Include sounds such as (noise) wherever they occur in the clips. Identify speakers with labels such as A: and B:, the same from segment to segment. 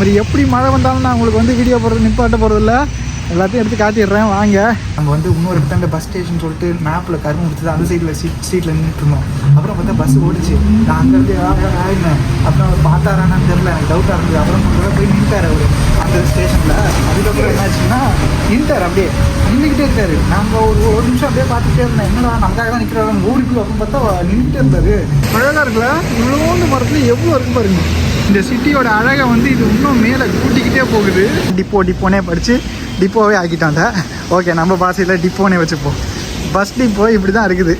A: மாதிரி எப்படி மழை வந்தாலும் நான் உங்களுக்கு வந்து வீடியோ போடுறது நிப்பாட்ட போகிறதில்ல எல்லாத்தையும் எடுத்து காட்டிடுறேன் வாங்க. நம்ம வந்து இன்னொரு இடத்துல பஸ் ஸ்டேஷன் சொல்லிட்டு மேப்பில் கரும்பு கொடுத்தது அந்த சைடில் சீட் சீட்டில் நின்றுட்டு இருந்தோம். அப்புறம் பார்த்தா பஸ் ஓடிச்சு. நான் அங்கேருந்து ஆயிருந்தேன் அப்புறம் அவர் பார்த்தாரான்னு தெரில எனக்கு டவுட்டாக இருந்தது. அப்புறம் கொண்டு போய் நின்ட்டார் அவர் அந்த ஸ்டேஷனில் அதுக்கப்புறம் என்னாச்சுன்னா நின்ட்டார் அப்படியே. நின்றுக்கிட்டே இருக்காரு. நம்ம ஒரு ஒரு நிமிஷம் அப்படியே பார்த்துட்டே இருந்தேன் என்னடா நமக்காக தான் நிற்கிறாங்க ஓடிக்குள்ள அப்படின்னு பார்த்தா நின்றுட்டே இருந்தார். அழகாக இருக்குல்ல? இவ்வளோண்டு மரத்தில் எவ்வளோ இருக்கு பாருங்க. இந்த சிட்டியோட அழகை வந்து இது இன்னும் மேலே கூட்டிக்கிட்டே போகுது. டிப்போ டிப்போனே படித்து டிப்போவே ஆக்கிட்டாங்க ஓகே நம்ம பாசையில் டிப்போனே வச்சுப்போம். பஸ் டிப்போ இப்படி தான் இருக்குது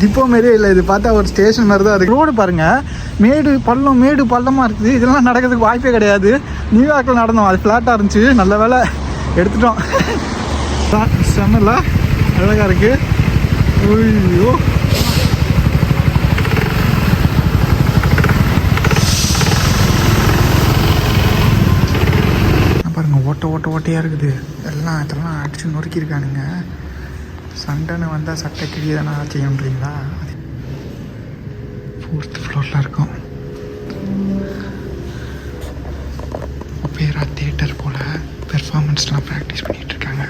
A: டிப்போ மாரியே இல்லை இது பார்த்தா ஒரு ஸ்டேஷன் மாதிரி தான் இருக்குது ரோடு பாருங்கள் மேடு பள்ளம் மேடு பள்ளமாக இருக்குது. இதெல்லாம் நடக்கிறதுக்கு வாய்ப்பே கிடையாது. நியூயார்க்கில் நடந்தோம். அது ஃப்ளாட்டாக இருந்துச்சு. நல்ல வேலை. எடுத்துட்டோம். (laughs) செம்மல அழகாக இருக்குது ஐயோ. ஓட்டையாக இருக்குது. எல்லாம் இதெல்லாம் அடித்து நொறுக்கியிருக்கானுங்க. சண்டைன்னு வந்தால் சட்டை கிளியே தானே செய்யணுன்றீங்களா அது ஃபோர்த் ஃப்ளோரில் இருக்கும். பேரா தேட்டர் போல் பெர்ஃபார்மன்ஸ்லாம் ப்ராக்டிஸ் பண்ணிகிட்டு இருக்காங்க.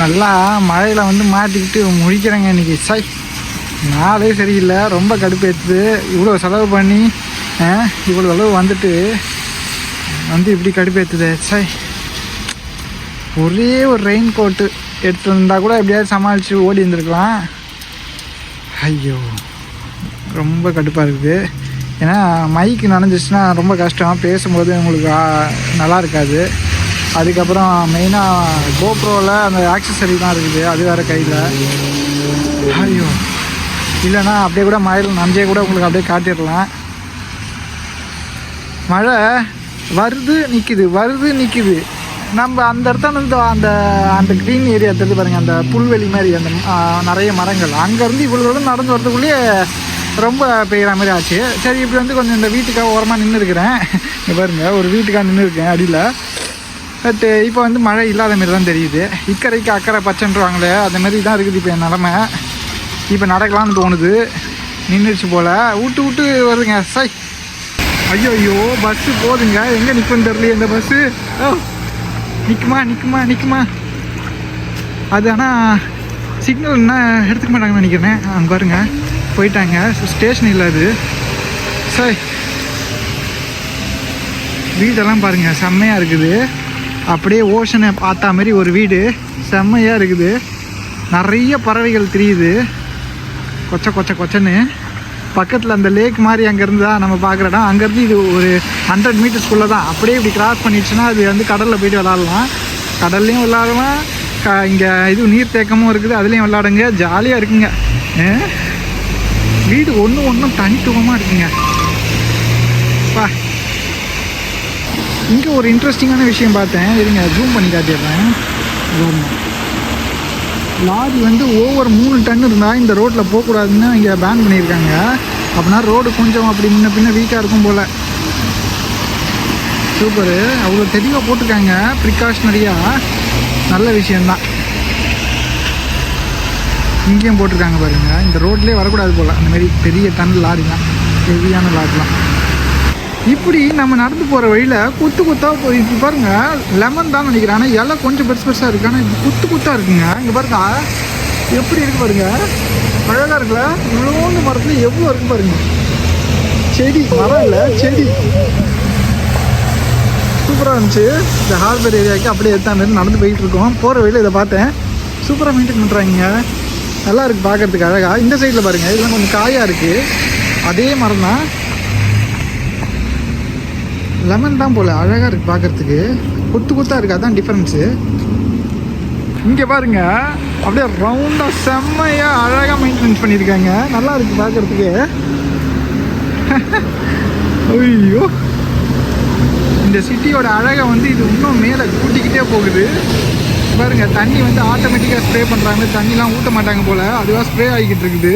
A: நல்லா மழையில் வந்து மாட்டிக்கிட்டு முழிக்கிறேங்க இன்னைக்கு. சை நாளே சரியில்லை ரொம்ப கடுப்பேற்றுது இவ்வளோ செலவு பண்ணி இவ்வளோ அளவு வந்துட்டு வந்து இப்படி கடுப்பேற்றுது சை. ஒரே ஒரு ரெயின் கோட்டு எடுத்து வந்தால் கூட எப்படியாவது சமாளித்து ஓடி இருந்திருக்கலாம். ஐயோ ரொம்ப கடுப்பாக இருக்குது. ஏன்னா மைக்கு நனைஞ்சிச்சுன்னா ரொம்ப கஷ்டம். பேசும்போது உங்களுக்கு நல்லா இருக்காது. அதுக்கப்புறம் மெயினாக கோப்ரோவில் அந்த ஆக்சசரி தான் இருக்குது. அது வேறு கையில். ஐயோ. இல்லைன்னா அப்படியே கூட மயில் நஞ்சே கூட உங்களுக்கு அப்படியே காட்டிடலாம். மழை வருது நிற்கிது வருது நிற்கிது நம்ம அந்த இடத்துல இருந்து அந்த அந்த க்ரீன் ஏரியா தெரிஞ்சு பாருங்கள் அந்த புல்வெளி மாதிரி அந்த நிறைய மரங்கள். அங்கேருந்து இவ்வளோ தூரம் நடந்து வரதுக்குள்ளேயே ரொம்ப பெய்கிற மாதிரி ஆச்சு. சரி இப்படி வந்து கொஞ்சம் இந்த வீட்டுக்காக ஓரமாக நின்று இருக்கிறேன் பாருங்க ஒரு வீட்டுக்காக நின்று இருக்கேன் அடியில். பட்டு இப்போ வந்து மழை இல்லாத மாதிரி தான் தெரியுது. இக்கரைக்கு அக்கறை பச்சைன்றவாங்களே அந்த மாதிரி தான் இருக்குது இப்போ என் நிலமை. இப்போ நடக்கலாம்னு தோணுது. நின்றுச்சு போல். விட்டு விட்டு வருதுங்க. சை. ஐயோ ஐயோ பஸ்ஸு போதுங்க. எங்கே நிற்குன்னு தெரியல இந்த பஸ்ஸு ஓ நிற்குமா நிற்குமா நிற்குமா அது ஆனால் சிக்னல் என்ன எடுத்துக்க மாட்டாங்கன்னு நினைக்கிறேன். அங்கே பாருங்க. போயிட்டாங்க. ஸ்டேஷன் இல்லை அது. சரி. வீடெல்லாம் பாருங்க. செம்மையாக இருக்குது. அப்படியே ஓஷனை பார்த்தா மாதிரி ஒரு வீடு. செம்மையாக இருக்குது. நிறைய பறவைகள் தெரியுது. கொச்ச கொச்ச கொச்சன்னு. பக்கத்தில் அந்த லேக் மாதிரி அங்கேருந்து தான் நம்ம பார்க்குற இடம். அங்கேருந்து இது ஒரு ஹண்ட்ரட் மீட்டர்ஸ்குள்ளே தான் அப்படியே இப்படி கிராஸ் பண்ணிடுச்சுன்னா அது வந்து கடலில் போயிட்டு விளாட்லாம். கடல்லையும் விளாடலாம். க இங்கே இது நீர்த்தேக்கமும் இருக்குது. அதுலேயும் விளாடுங்க. ஜாலியாக இருக்குங்க. வீடு ஒன்று ஒன்றும் தனித்துவமாக இருக்குங்க. பா. இங்கே ஒரு இன்ட்ரெஸ்டிங்கான விஷயம் பார்த்தேன். இருங்க ஜூம் பண்ணி காட்டிடுறேன். ஜூம் லாரி வந்து ஓவர் மூணு டன் இருந்தால் இந்த ரோட்டில் போகக்கூடாதுன்னு இங்கே பேன் பண்ணியிருக்காங்க. அப்படின்னா ரோடு கொஞ்சம் அப்படி முன்ன பின்ன வீக்காக இருக்கும் போல். சூப்பரு அவ்வளோ தெளிவாக போட்டிருக்காங்க. ப்ரிகாஷ்னரியாக நல்ல விஷயந்தான் இங்கேயும் போட்டிருக்காங்க பாருங்கள் இந்த ரோட்லேயே வரக்கூடாது போல். அந்தமாரி பெரிய டன் லாரி தான் ஹெவியான லாரிலாம் இப்படி நம்ம நடந்து போகிற வழியில் குத்து குத்தாக போய் இப்போ பாருங்க லெமன் தான் நினைக்கிறேன். ஆனால் இலை கொஞ்சம் பெருசு பெருசாக இருக்குது ஆனால் இப்போ குத்து குத்தாக இருக்குங்க. இங்கே பாருங்க. எப்படி இருக்கு பாருங்க. அழகாக இருக்குல்ல? இவ்வளோண்டு மரத்தில் எவ்வளோ இருக்கு பாருங்க. செடி மரம் இல்லை செடி. சூப்பராக இருந்துச்சு. இந்த ஹார்பர் ஏரியாவுக்கு அப்படியே எடுத்தாந்து நடந்து போயிட்டு இருக்கோம். போகிற வழியில் இதை பார்த்தேன். சூப்பராக மெயின்டைன் பண்ணுறாங்க நல்லா இருக்குது பார்க்குறதுக்கு அழகாக இந்த சைடில் பாருங்கள் இதெல்லாம் கொஞ்சம் காயாக இருக்குது அதே மரம் தான் லெமன் தான் போல் அழகாக இருக்குது பார்க்குறதுக்கு குத்து குத்தாக இருக்குது அதான் டிஃப்ரென்ஸு இங்கே பாருங்க அப்படியே ரவுண்டாக செம்மையாக அழகாக மெயின்டெனன்ஸ் பண்ணியிருக்காங்க. நல்லா இருக்குது பார்க்குறதுக்கு ஐயோ. இந்த சிட்டியோட அழகை வந்து இது இன்னும் மேலே கூட்டிக்கிட்டே போகுது. பாருங்க தண்ணி வந்து ஆட்டோமேட்டிக்காக ஸ்ப்ரே பண்ணுறாங்க தண்ணிலாம் ஊற்ற மாட்டாங்க போல். அதுவாக ஸ்ப்ரே ஆகிக்கிட்டு இருக்குது.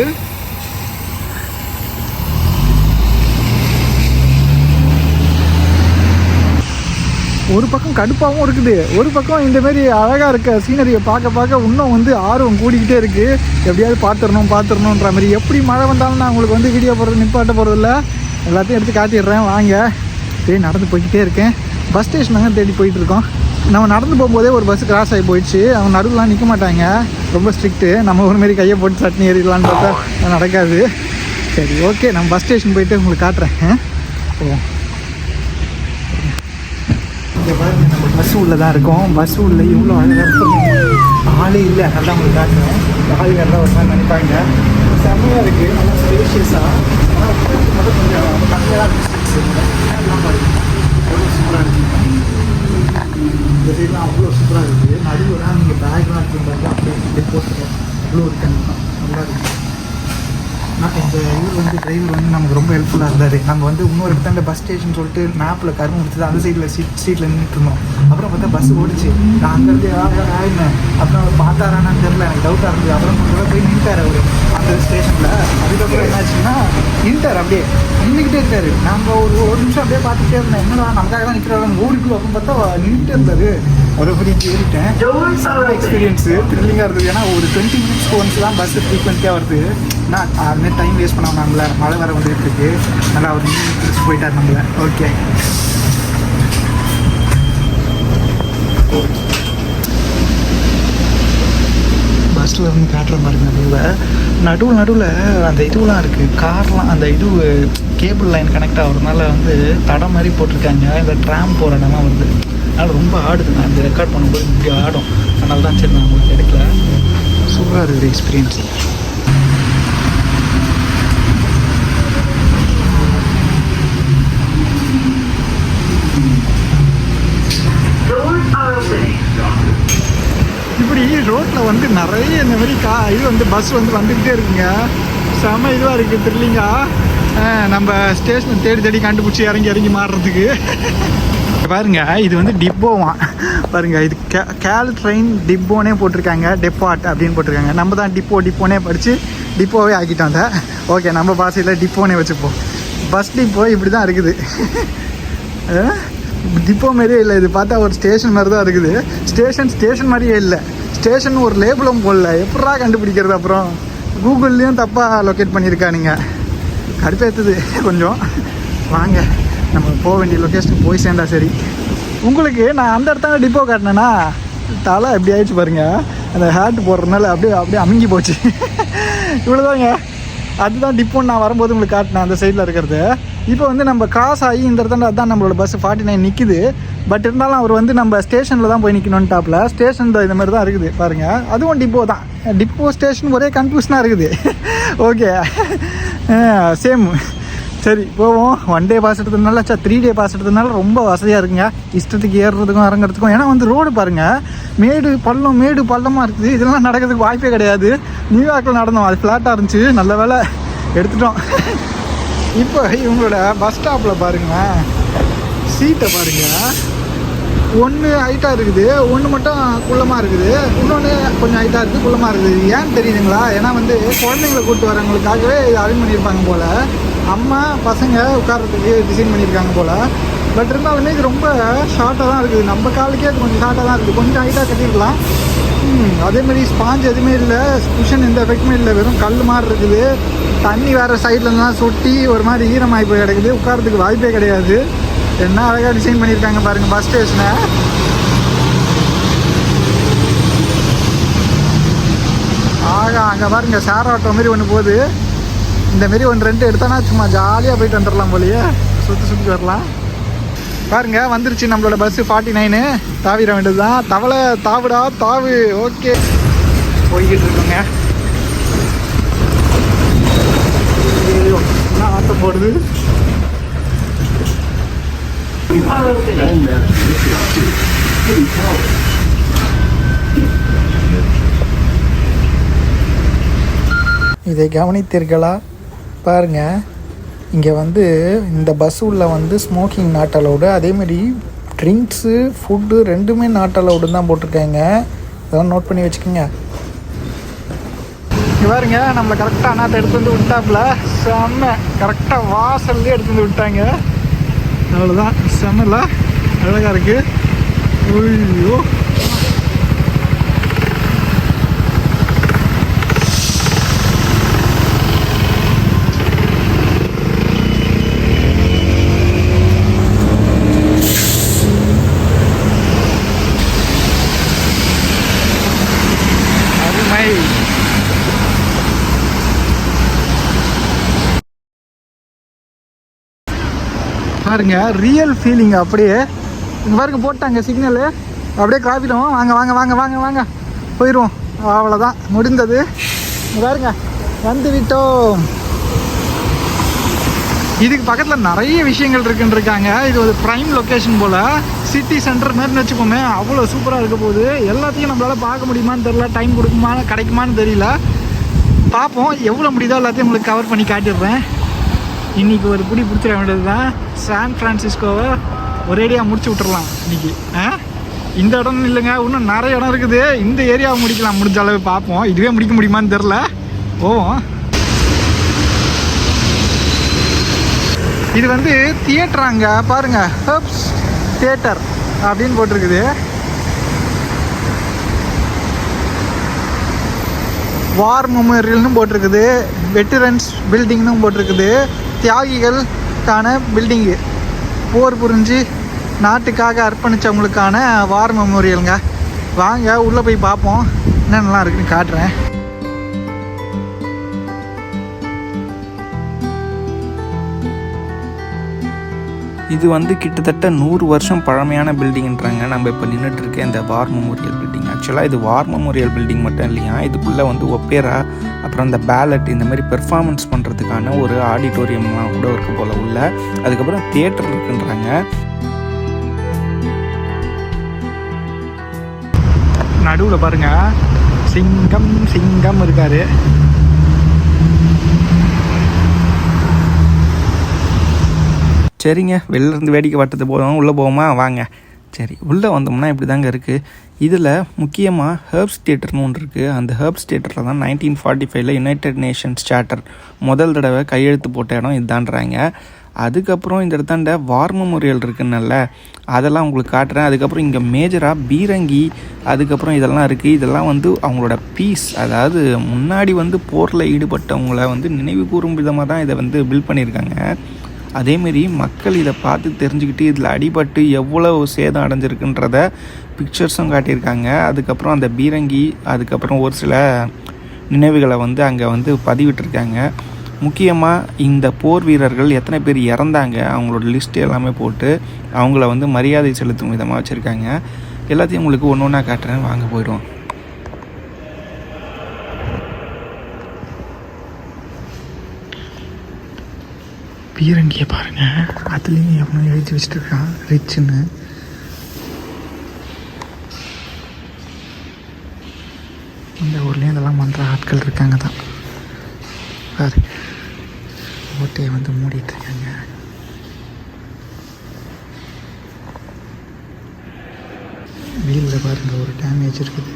A: ஒரு பக்கம் கடுப்பாகவும் இருக்குது. ஒரு பக்கம் இந்த மாதிரி அழகாக இருக்க சீனரியை பார்க்க பார்க்க இன்னும் வந்து ஆர்வம் கூடிக்கிட்டே இருக்குது எப்படியாவது பார்த்துடணும் பார்த்துடணுன்ற மாதிரி. எப்படி மழை வந்தாலும் நான் உங்களுக்கு வந்து வீடியோ போடுறது நிப்பாட்ட போகிறதில்ல எல்லாத்தையும் எடுத்து காட்டிடுறேன். வாங்க. சரி நடந்து போய்கிட்டே இருக்கேன். பஸ் ஸ்டேஷன் தாங்க தேடி போயிட்டுருக்கோம். நம்ம நடந்து போகும்போதே ஒரு பஸ் கிராஸ் ஆகி போயிடுச்சு. அவங்க நடுவுலாம் நிற்க மாட்டாங்க. ரொம்ப ஸ்ட்ரிக்ட்டு நம்ம ஒரு மாரி கையை போட்டு சட்னி ஏறிடலான்னு பார்த்தா நடக்காது. சரி ஓகே நம்ம பஸ் ஸ்டேஷன் போயிட்டு உங்களுக்கு காட்டுறேன். ஓ. இங்கே பாருங்க நம்ம பஸ் உள்ள தான் இருக்கோம். பஸ் உள்ள இவ்வளோ அழகாக இருக்கும். ஆளே இல்லை நல்லா உங்களுக்கு காட்டுறேன். ஆள் எல்லாம் ஒரு மாதிரி நினைப்பாங்க. செம்மையாக இருக்குது நல்லா ஸ்பேஷியஸாக ஆனால் மட்டும் கொஞ்சம் கம்மியாக சூப்பராக இருக்குது இந்த சைட்லாம் அவ்வளோ சூப்பராக இருக்குது நடுவுலாம் நீங்கள் பேக்லாம் இருக்குன்றாங்க அப்படியே அப்படியே போட்டுருக்கோம் அவ்வளோ இருக்கு நல்லா இருக்குது ஆனால் இந்த இவர் வந்து நமக்கு ரொம்ப ஹெல்ப்ஃபுல்லாக இருந்தார். நம்ம வந்து இன்னொரு இடத்தாண்ட பஸ் ஸ்டேஷன் சொல்லிட்டு மேப்பில் கரும்பு கொடுத்தது அந்த சைடில் சீட் சீட்டில் நின்றுட்டு இருந்தோம். அப்புறம் பார்த்தா பஸ் ஓடிச்சு. நான் அங்கேருந்து ஆயிருந்தேன் அப்புறம் அவர் பார்த்தாரானான்னு தெரியல. எனக்கு டவுட்டாக இருந்தது. அப்புறம் கொஞ்சம் போய் நின்ட்டார் அவர். அந்த ஸ்டேஷனில் அதுக்கப்புறம் என்னாச்சுன்னா நின்ட்டார் அப்படியே. நின்றுக்கிட்டே இருக்காரு நாங்கள் ஒரு ஒரு நிமிஷம் அப்படியே பார்த்துட்டே இருந்தேன் என்னடா நமக்காக தான் நிற்கிறாங்க ஓடிக்குள்ள அப்படின்னு பார்த்தா நின்றுட்டே இருந்தார். ஒரு அப்படி ஏறிட்டேன். எக்ஸ்பீரியன்ஸு த்ரில்லிங்காக இருந்தது. ஏன்னா ஒரு டுவெண்ட்டி மினிட்ஸ் ஒன்ஸ் தான் பஸ் ஃப்ரீக்வெண்ட்டாக வருது. நான் அதுமாதிரி டைம் வேஸ்ட் பண்ண நம்மள மழை வர வந்துட்டு இருக்கு நல்லா அவர் நின்று போயிட்டார் நம்மள. ஓகே பஸ்ஸில் இருந்து காட்டுற பாருங்க நடுவில் நடுவில் நடுவில் அந்த இதுவெலாம் இருக்குது கார்லாம் அந்த இது கேபிள் லைன் கனெக்ட் ஆகிறதுனால வந்து தடம் மாதிரி போட்டிருக்காங்க. இந்த ட்ராம் போகிற இடம்லாம் வருது அதனால் ரொம்ப ஆடுது நான் இந்த ரெக்கார்ட் பண்ணும்போது இங்கே ஆடும். அதனால தான் சரி நான் உங்களுக்கு எடுக்கல. சூப்பராக இருக்குது எக்ஸ்பீரியன்ஸ் இப்படி ரோட்டில் வந்து நிறைய இந்த மாதிரி கா இது வந்து பஸ் வந்து வந்துக்கிட்டே இருக்குங்க. செம இதுவாக இருக்குது த்ரில்லிங்கா நம்ம ஸ்டேஷனை தேடி தேடி கண்டுபிடிச்சி இறங்கி இறங்கி மாறுறதுக்கு. பாருங்க இது வந்து டிப்போவான் பாருங்க இது கே கேல் ட்ரெயின் டிப்போனே போட்டிருக்காங்க. டெப்பாட் அப்படின்னு போட்டிருக்காங்க. நம்ம தான் டிப்போ டிப்போனே படித்து டிப்போவே ஆக்கிட்டோம் அதை ஓகே நம்ம பாசையில் டிப்போனே வச்சுப்போம். பஸ் டிப்போ இப்படி தான் இருக்குது டிப்போ மாதிரியே இல்லை. இது பார்த்தா ஒரு ஸ்டேஷன் மாதிரி தான் இருக்குது. ஸ்டேஷன் ஸ்டேஷன் மாதிரியே இல்லை. ஸ்டேஷன் ஒரு லேபிளும் போடல. எப்படா கண்டுபிடிக்கிறது அப்புறம்? கூகுள்லேயும் தப்பாக லொக்கேட் பண்ணியிருக்கானுங்க. கடுப்பேற்றுது கொஞ்சம் வாங்க. நம்ம போக வேண்டிய லொக்கேஷனுக்கு போய் சேர்ந்தா சரி. உங்களுக்கு நான் அந்த இடத்துல டிப்போ காட்டினேன்னா தலை எப்படி ஆயிடுச்சு பாருங்க. அந்த ஹேட் போடுறதுனால அப்படியே அப்படியே அமுங்கி போச்சு. இவ்வளோதாங்க அதுதான் டிப்போன்னு நான் வரும்போது உங்களுக்கு காட்டினேன் அந்த சைடில் இருக்கிறது. இப்போ வந்து நம்ம காசாகி இந்த இடத்துல அதுதான் நம்மளோட பஸ் ஃபார்ட்டி நைன் நிற்கிது பட் இருந்தாலும் அவர் வந்து நம்ம ஸ்டேஷனில் தான் போய் நிற்கணும்னு டாப்பில் ஸ்டேஷன் இந்த மாதிரி தான் இருக்குது பாருங்கள் அதுவும் டிப்போ தான். டிப்போ ஸ்டேஷன் ஒரே கன்ஃபியூஷனாக இருக்குது. (laughs) ஓகே சேம் (laughs) சரி போவோம். ஒன் டே பாஸ் எடுத்ததுனால சா த்ரீ டே பாஸ் எடுத்ததுனால ரொம்ப வசதியாக இருக்குங்க. இஷ்டத்துக்கு ஏறுறதுக்கும் இறங்குறதுக்கும். ஏன்னா வந்து ரோடு பாருங்கள் மேடு பள்ளம் மேடு பள்ளமாக இருக்குது. இதெல்லாம் நடக்கிறதுக்கு வாய்ப்பே கிடையாது. நியூயார்க்கில் நடந்தோம். அது ஃப்ளாட்டாக இருந்துச்சு. நல்ல வேலை எடுத்துட்டோம். (laughs) இப்போ இவங்களோட பஸ் ஸ்டாப்பில் பாருங்களேன். சீட்டை பாருங்கள் ஒன்று ஹைட்டாக இருக்குது ஒன்று மட்டும் குள்ளமாக இருக்குது. இன்னொன்று கொஞ்சம் ஹைட்டாக இருக்குது குள்ளமாக இருக்குது. ஏன்னு தெரியுதுங்களா? ஏன்னா வந்து குழந்தைங்களை கூப்பிட்டு வரவங்களுக்காகவே இது அரேஞ்ச் பண்ணியிருப்பாங்க போல். அம்மா பசங்க உட்கார்றதுக்கு டிசைன் பண்ணியிருக்காங்க போல். பட் இருந்தாலுமே இது ரொம்ப ஷார்ட்டாக தான் இருக்குது. நம்ம காலுக்கே அது கொஞ்சம் ஷார்ட்டாக தான் இருக்குது. கொஞ்சம் ஹைட்டாக கட்டியிருக்கலாம். அதேமாதிரி ஸ்பாஞ்ச் எதுவுமே இல்லை. குஷன் எந்த எஃபெக்ட்டுமே இல்லை. வெறும் கல் மாதிரி இருக்குது. தண்ணி வேறு சைட்லலாம் சொட்டி ஒரு மாதிரி ஈரமாகி போய் கிடக்குது. உட்காரத்துக்கு வாய்ப்பே கிடையாது. என்ன அழகாக டிசைன் பண்ணியிருக்காங்க பாருங்கள் பஸ் ஸ்டேஷனை ஆகா அங்கே பாருங்க ஷேர் ஆட்டோ மாதிரி ஒன்று போகுது இந்த மாரி ஒன்று ரெண்டு எடுத்தோன்னா சும்மா ஜாலியாக போயிட்டு வந்துடலாம் போலியே சுற்றி சுற்றி வரலாம் பாருங்க வந்துருச்சு நம்மளோட பஸ்ஸு ஃபார்ட்டி நைனு தாவிட வேண்டியது தான் தவளை தாவிடா தாவு ஓகே போய்கிட்டு இருக்கோங்க ஐயோ, என்ன ஆட்டம் போடுது இதை கவனித்தீர்களா? பாருங்க. இங்கே வந்து இந்த பஸ் உள்ள வந்து ஸ்மோக்கிங் நாட் அலவுடு அதேமாரி ட்ரிங்க்ஸு ஃபுட்டு ரெண்டுமே நாட் அலவுடுன்னு தான் போட்டிருக்காங்க. இதெல்லாம் நோட் பண்ணி வச்சுக்கோங்க. பாருங்க நம்மளை கரெக்டாக அண்ணாத்த எடுத்து வந்து விட்டாப்புல. செம்ம கரெக்டாக வாசல்லே எடுத்து வந்து விட்டாங்க. அவ்வளோதான் செம்மல அழகாக இருக்குது ஐயோ. பாருங்க ரியல் ஃபீலிங் அப்படியே. இங்கே பாருங்க போட்டாங்க சிக்னலு அப்படியே காப்பிடுவோம் வாங்க வாங்க வாங்க வாங்க வாங்க. போயிடுவோம் அவ்வளோதான் முடிந்தது. பாருங்க வந்து விட்டோம். இதுக்கு பக்கத்தில் நிறைய விஷயங்கள் இருக்குன்னு இருக்காங்க. இது ஒரு ப்ரைம் லொக்கேஷன் போல். சிட்டி சென்டர் மாதிரின்னு வச்சுக்கோமே அவ்வளோ சூப்பராக இருக்க போகுது. எல்லாத்தையும் நம்மளால் பார்க்க முடியுமான்னு தெரில டைம் கொடுக்குமா கிடைக்குமான்னு தெரியல. பார்ப்போம் எவ்வளோ முடியுதோ எல்லாத்தையும் உங்களுக்கு கவர் பண்ணி காட்டிடுறேன். இன்னைக்கு ஒரு பிடி பிடிச்சிட வேண்டியது தான் சான் ஃப்ரான்சிஸ்கோவை ஒரேடியாக முடிச்சு விட்டுறலாம் இன்னைக்கு. ஆ? இந்த இடம் இல்லைங்க இன்னும் நிறைய இடம் இருக்குது. இந்த ஏரியாவை முடிக்கலாம். முடிஞ்ச அளவு பார்ப்போம். இதுவே முடிக்க முடியுமான்னு தெரில போவோம். இது வந்து தியேட்டர் அங்கே? பாருங்க. ஹெப்ஸ் தியேட்டர் அப்படின்னு போட்டிருக்குது. வார் மெமோரியல்னு போட்டிருக்குது. வெட்டரன்ஸ் பில்டிங்னு போட்டிருக்குது. தியாகிகளுக்கான பில்டிங்கு போர் புரிஞ்சு நாட்டுக்காக அர்ப்பணித்தவங்களுக்கான வார் மெமோரியலுங்க வாங்க உள்ளே போய் பார்ப்போம். என்னென்னலாம் இருக்குன்னு காட்டுறேன்.
B: இது வந்து கிட்டத்தட்ட நூறு வருஷம் பழமையான பில்டிங்ன்றாங்க நம்ம இப்போ நின்றுட்டுருக்க இந்த வார் மெமோரியல் பில்டிங் ஆக்சுவலாக இது வார் மெமோரியல் பில்டிங் மட்டும் இல்லையா? இதுக்குள்ளே வந்து ஒப்பேரா அப்புறம் இந்த பேலட் இந்த மாதிரி பெர்ஃபார்மன்ஸ் பண்ணுறதுக்கான ஒரு ஆடிட்டோரியம்லாம் கூட இருக்கு போல் உள்ள. அதுக்கப்புறம் தியேட்டர் இருக்குன்றாங்க.
A: நடுவில் பாருங்க. சிங்கம் சிங்கம் இருக்காரு.
B: சரிங்க வெளிலேருந்து வேடிக்கை வட்டத்து போதும் உள்ளே போவோமா? வாங்க. சரி உள்ளே வந்தோம்னா இப்படி தாங்க இருக்குது இதில் முக்கியமாக ஹெர்ப்ஸ் தியேட்டர்னு ஒன்று இருக்குது அந்த ஹெர்ப்ஸ் தியேட்டரில் தான் நைன்டீன் ஃபார்ட்டி ஃபைவ்ல யுனைடெட் நேஷன்ஸ் சார்ட்டர் முதல் தடவை கையெழுத்து போட்ட இடம் இதுதான்றாங்க. அதுக்கப்புறம் இந்த இடத்தாண்ட வார் மெமோரியல் இருக்குன்னல்ல அதெல்லாம் உங்களுக்கு காட்டுறேன். அதுக்கப்புறம் இங்கே மேஜராக பீரங்கி அதுக்கப்புறம் இதெல்லாம் இருக்குது இதெல்லாம் வந்து அவங்களோட பீஸ் அதாவது முன்னாடி வந்து போரில் ஈடுபட்டவங்கள வந்து நினைவு கூறும் விதமாக தான் இதை வந்து பில்ட் பண்ணியிருக்காங்க. அதேமாரி மக்கள் இதை பார்த்து தெரிஞ்சுக்கிட்டு இதில் அடிபட்டு எவ்வளோ சேதம் அடைஞ்சிருக்குன்றத பிக்சர்ஸும் காட்டியிருக்காங்க. அதுக்கப்புறம் அந்த பீரங்கி அதுக்கப்புறம் ஒரு சில நினைவுகளை வந்து அங்கே வந்து பதிவிட்டிருக்காங்க. முக்கியமாக இந்த போர் வீரர்கள் எத்தனை பேர் இறந்தாங்க அவங்களோட லிஸ்ட் எல்லாமே போட்டு அவங்கள வந்து மரியாதை செலுத்தும் விதமாக வச்சுருக்காங்க. எல்லாத்தையும் உங்களுக்கு ஒன்று ஒன்றா காட்டுறேன். வாங்க போயிடுவோம்.
A: பீரங்கியை பாருங்கள் அதுலேயும் எவனோ எழுதி வச்சுட்டு இருக்கான் ரிச்சுன்னு இந்த ஊர்லேயும் இதெல்லாம் பண்ணுற ஆட்கள் இருக்காங்க தான். பாரு. ஓட்டையை வந்து மூடிட்டு இருக்காங்க. வீலில் பாருங்க ஒரு டேமேஜ் இருக்குது.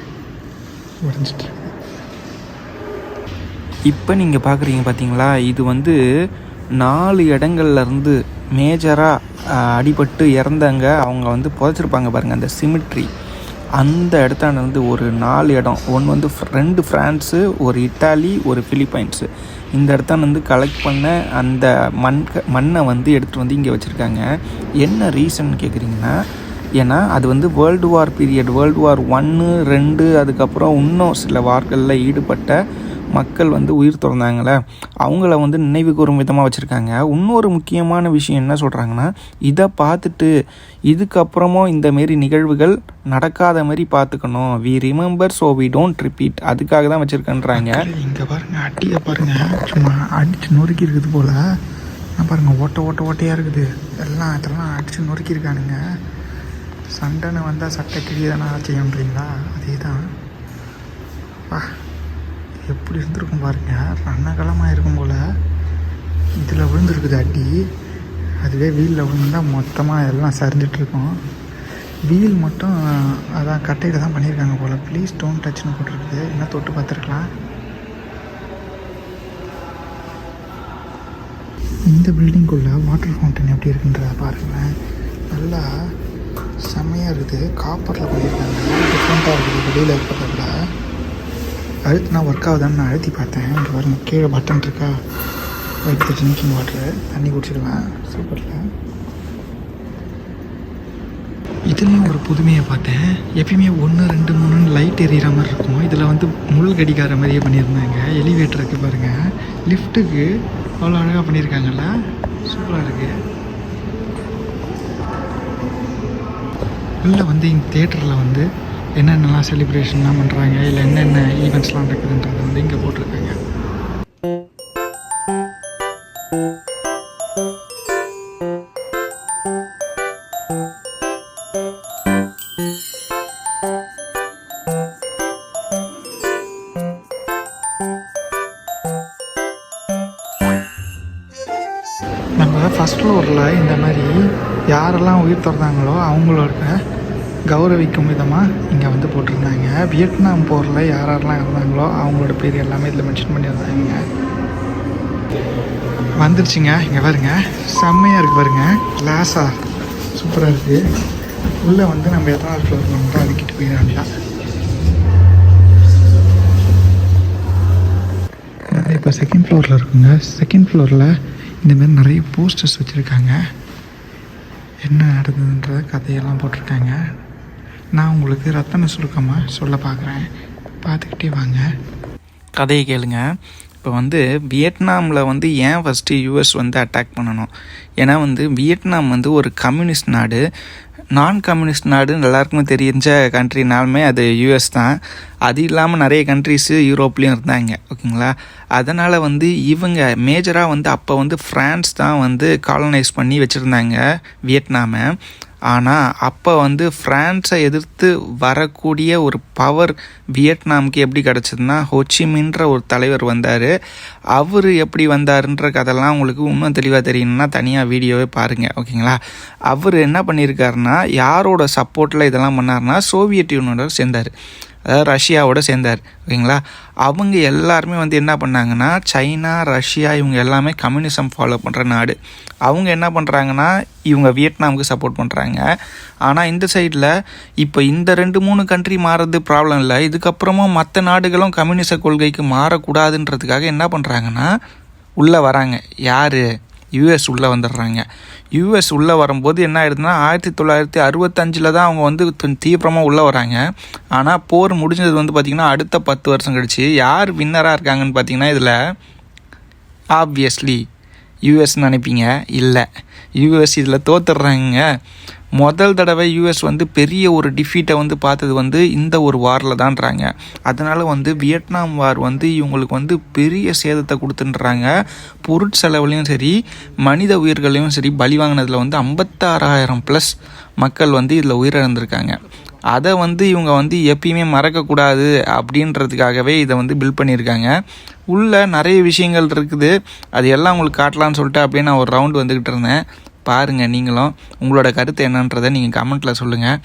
A: உடைஞ்சிட்டுருக்கு
B: இப்போ நீங்கள் பார்க்குறீங்க பார்த்தீங்களா இது வந்து நாலு இடங்கள்லேருந்து மேஜராக அடிபட்டு இறந்தவங்க அவங்க வந்து புதைச்சிருப்பாங்க பாருங்கள் அந்த சிமிட்ரி அந்த இடத்துல வந்து ஒரு நாலு இடம். ஒன்று வந்து ரெண்டு ஃப்ரான்ஸு ஒரு இட்டாலி ஒரு ஃபிலிப்பைன்ஸு. இந்த இடத்தாண்ட வந்து கலெக்ட் பண்ண அந்த மண் மண்ணை வந்து எடுத்துகிட்டு வந்து இங்கே வச்சுருக்காங்க. என்ன ரீசன் கேட்குறீங்கன்னா ஏன்னா அது வந்து world war period world war ஒன்று ரெண்டு அதுக்கப்புறம் இன்னும் சில வார்களில் ஈடுபட்ட மக்கள் வந்து உயிர் திறந்தாங்களே அவங்கள வந்து நினைவு கூறும் விதமாக வச்சுருக்காங்க. இன்னொரு முக்கியமான விஷயம் என்ன சொல்கிறாங்கன்னா இதை பார்த்துட்டு இதுக்கப்புறமும் இந்த மாரி நிகழ்வுகள் நடக்காத மாதிரி பார்த்துக்கணும். We remember so we don't repeat அதுக்காக தான் வச்சுருக்கேன்றாங்க.
A: இங்கே பாருங்க அடியை பாருங்க. சும்மா அடிச்சு நொறுக்கி இருக்குது போல். நான் பாருங்க ஓட்ட ஓட்ட ஓட்டையாக இருக்குது. எல்லாம் இதெல்லாம் அடிச்சு நொறுக்கியிருக்கானுங்க. சண்டைன்னு வந்தால் சட்டை கிழியதானா செய்யன்றீங்களா அதே தான் வா. எப்படி இருந்திருக்கும் பாருங்கள் ரணகலமாக இருக்கும் போல். இதில் விழுந்துருக்குது அடி. அதுவே வீலில் விழுந்தால் மொத்தமாக எல்லாம் சரிஞ்சிட்ருக்கோம். வீல் மட்டும் அதான் கட்டையில் தான் பண்ணியிருக்காங்க போல். ப்ளீஸ் டோன் டச்னு போட்டிருக்குது. என்ன தொட்டு பார்த்துருக்கலாம். இந்த பில்டிங்குள்ளே வாட்டர் ஃபவுண்டன் எப்படி இருக்குன்றத பாருங்களேன். நல்லா செம்மையாக இருக்குது. காப்பரில் பண்ணியிருக்காங்க. டிஃப்ரெண்ட்டாக இருக்குது. வெளியில் இருக்கிறத விட. அழுத்தினா ஒர்க் ஆகுதான்னு நான் அழுத்தி பார்த்தேன். இங்கே பாருங்க கீழே பட்டன் இருக்கா? வித் ட்ரிங்கிங் வாட்டரு தண்ணி குடிச்சிக்கலாம் சூப்பரில் இதுலேயும் ஒரு புதுமையை பார்த்தேன். எப்பயுமே ஒன்று ரெண்டு மூணுன்னு லைட் எரியிற மாதிரி இருக்கும். இதில் வந்து முள் கடிக்கார மாதிரியே பண்ணியிருந்தாங்க. எலிவேட்டருக்கு பாருங்கள் லிஃப்ட்டுக்கு அவ்வளோ அழகாக பண்ணியிருக்காங்கல்ல. சூப்பராக இருக்குது உள்ளே வந்து இந்த தேட்டரில் வந்து என்னென்னலாம் செலிப்ரேஷன்லாம் பண்ணுறாங்க இல்லை என்னென்ன ஈவெண்ட்ஸ்லாம் நடக்குதுன்றது வந்து இங்கே போட்டிருக்காங்க. நம்ம ஃபஸ்ட் ஃப்ளோரில் இந்த மாதிரி யாரெல்லாம் உயிர் திறந்தாங்களோ அவங்களோட கௌரவிக்கும் விதமாக இங்கே வந்து போட்டிருந்தாங்க. வியட்நாம் போரில் யார் யாரெல்லாம் இருந்தாங்களோ அவங்களோட பேர் எல்லாமே இதில் மென்ஷன் பண்ணியிருந்தாங்க. வந்துருச்சுங்க. இங்கே பாருங்க. செம்மையாக இருக்குது பாருங்க. கிளாஸா சூப்பராக இருக்குது உள்ளே வந்து நம்ம எத்தனாவது ஃப்ளோர் பண்ணுறோம் அதுக்கிட்டு போயிடலாம் இப்போ செகண்ட் ஃப்ளோரில் இருக்குங்க. செகண்ட் ஃப்ளோரில் இந்தமாரி நிறைய போஸ்டர்ஸ் வச்சுருக்காங்க. என்ன நடந்ததுன்ற கதையெல்லாம் போட்டிருக்காங்க. நான் உங்களுக்கு ரத்தன சுருக்கமாக சொல்ல பார்க்குறேன். பார்த்துக்கிட்டே வாங்க.
B: கதையை கேளுங்க. இப்போ வந்து வியட்நாமில் வந்து ஏன் ஃபஸ்ட்டு யூஎஸ் வந்து அட்டாக் பண்ணணும்? ஏன்னா வந்து வியட்நாம் வந்து ஒரு கம்யூனிஸ்ட் நாடு. நான் கம்யூனிஸ்ட் நாடுன்னு எல்லாருக்குமே தெரிஞ்ச கண்ட்ரினாலுமே அது யூஎஸ் தான். அது இல்லாமல் நிறைய கண்ட்ரிஸு யூரோப்லேயும் இருந்தாங்க. ஓகேங்களா? அதனால் வந்து இவங்க மேஜராக வந்து அப்போ வந்து ஃப்ரான்ஸ் தான் வந்து காலனைஸ் பண்ணி வச்சுருந்தாங்க வியட்நாமை. ஆனால் அப்போ வந்து ஃப்ரான்ஸை எதிர்த்து வரக்கூடிய ஒரு பவர் வியட்நாமுக்கு எப்படி கிடச்சதுன்னா ஹொச்சிமின்ற ஒரு தலைவர் வந்தார். அவர் எப்படி வந்தாருன்ற கதைலாம் உங்களுக்கு இன்னும் தெளிவாக தெரியணும்னா தனியாக வீடியோவே பாருங்கள் ஓகேங்களா? அவர் என்ன பண்ணியிருக்காருன்னா யாரோட சப்போர்ட்டில் இதெல்லாம் பண்ணாருன்னா சோவியட் யூனியனோட சேர்ந்தார். அதாவது ரஷ்யாவோட சேர்ந்தார் ஓகேங்களா? அவங்க எல்லாருமே வந்து என்ன பண்ணாங்கன்னா சைனா ரஷ்யா இவங்க எல்லாமே கம்யூனிசம் ஃபாலோ பண்ணுற நாடு. அவங்க என்ன பண்ணுறாங்கன்னா இவங்க வியட்நாமுக்கு சப்போர்ட் பண்ணுறாங்க ஆனால் இந்த சைடில் இப்போ இந்த ரெண்டு மூணு கண்ட்ரி மாறுறது ப்ராப்ளம் இல்லை. இதுக்கப்புறமும் மற்ற நாடுகளும் கம்யூனிச கொள்கைக்கு மாறக்கூடாதுன்றதுக்காக என்ன பண்ணுறாங்கன்னா உள்ளே வராங்க. யார்? யூஎஸ் உள்ளே வந்துடுறாங்க. யூஎஸ் உள்ளே வரும்போது என்ன ஆயிடுதுன்னா ஆயிரத்தி தொள்ளாயிரத்தி அறுபத்தஞ்சில் தான் அவங்க வந்து கொஞ்சம் தீவிரமாக உள்ளே வராங்க. ஆனால் போர் முடிஞ்சது வந்து பார்த்திங்கன்னா அடுத்த பத்து வருஷம் கழிச்சு யார் வின்னராக இருக்காங்கன்னு பார்த்தீங்கன்னா இதில் ஆப்வியஸ்லி யூஎஸ் நினைப்பீங்க. இல்லை. யூஎஸ் இதில் தோத்துடுறாங்க. முதல் தடவை யூஎஸ் வந்து பெரிய ஒரு டிஃபீட்டை வந்து பார்த்தது வந்து இந்த ஒரு வாரில் தான்றாங்க. அதனால் வந்து வியட்நாம் வார் வந்து இவங்களுக்கு வந்து பெரிய சேதத்தை கொடுத்துன்றாங்க. பொருட்செலவுலையும் சரி மனித உயிர்களையும் சரி பலி வாங்கினதில் வந்து ஐம்பத்தாறாயிரம் ப்ளஸ் மக்கள் வந்து இதில் உயிரிழந்திருக்காங்க. அதை வந்து இவங்க வந்து எப்பயுமே மறக்கக்கூடாது அப்படின்றதுக்காகவே இதை வந்து பில் பண்ணியிருக்காங்க. உள்ள நிறைய விஷயங்கள் இருக்குது. அது எல்லாம் உங்களுக்கு காட்டலான்னு சொல்லிட்டு அப்படியே நான் ஒரு ரவுண்டு வந்துக்கிட்டு இருந்தேன். பாருங்கள் நீங்களும் உங்களோட கருத்து என்னன்றதை நீங்கள் கமெண்ட்டில் சொல்லுங்கள்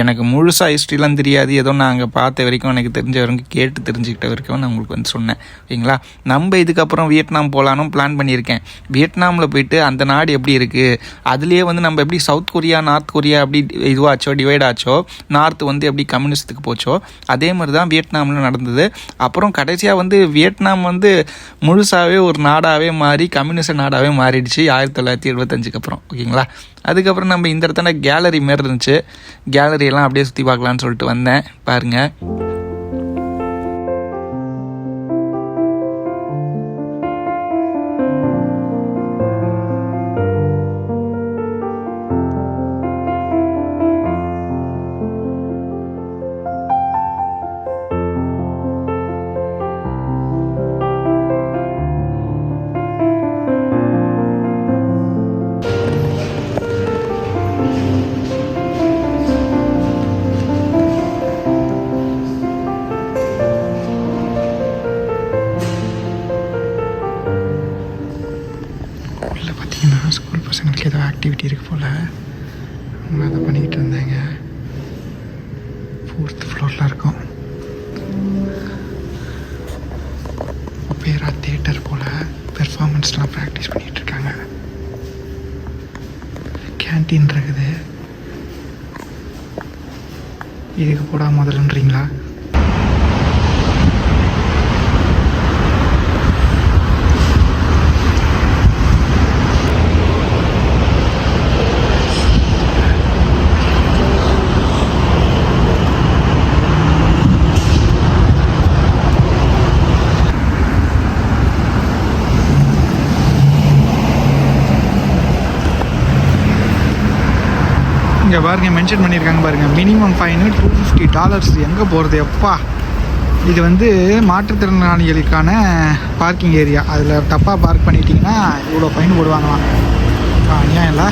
B: எனக்கு முழுசாக ஹிஸ்ட்ரிலாம் தெரியாது. ஏதோ நான் அங்கே பார்த்த வரைக்கும் எனக்கு தெரிஞ்ச வரைக்கும் கேட்டு தெரிஞ்சுக்கிட்ட வரைக்கும் நான் உங்களுக்கு வந்து சொன்னேன். ஓகேங்களா நம்ம இதுக்கப்புறம் வியட்நாம் போகலான்னு பிளான் பண்ணியிருக்கேன். வியட்நாமில் போயிட்டு அந்த நாடு எப்படி இருக்குது அதுலேயே வந்து நம்ம எப்படி சவுத் கொரியா நார்த் கொரியா அப்படி இதுவாச்சோ டிவைட் ஆச்சோ நார்த் வந்து எப்படி கம்யூனிஸ்ட்டுக்கு போச்சோ அதே மாதிரி தான் வியட்நாமில் நடந்தது. அப்புறம் கடைசியாக வந்து வியட்நாம் வந்து முழுசாகவே ஒரு நாடாகவே மாறி கம்யூனிஸ்ட் நாடாகவே மாறிடுச்சு ஆயிரத்தி தொள்ளாயிரத்தி எழுபத்தஞ்சுக்கு அப்புறம். ஓகேங்களா? அதுக்கப்புறம் நம்ம இந்த இடத்துல கேலரி மாரி இருந்துச்சு. கேலரியெல்லாம் அப்படியே சுற்றி பார்க்கலான்னு சொல்லிட்டு வந்தேன். பாருங்கள்
A: இருக்குது இதுக்கு போடாமல் முதல்ன்றீங்களா இங்கே பாருங்க மென்ஷன் பண்ணியிருக்காங்க பாருங்க. Minimum fine two fifty dollars எங்கே போகிறது எப்பா? இது வந்து மாற்றுத்திறனாளிகளுக்கான பார்க்கிங் ஏரியா அதில் தப்பாக பார்க் பண்ணிட்டீங்கன்னா இவ்வளோ ஃபைன் போடுவாங்களாம். அநியாயம் இல்லை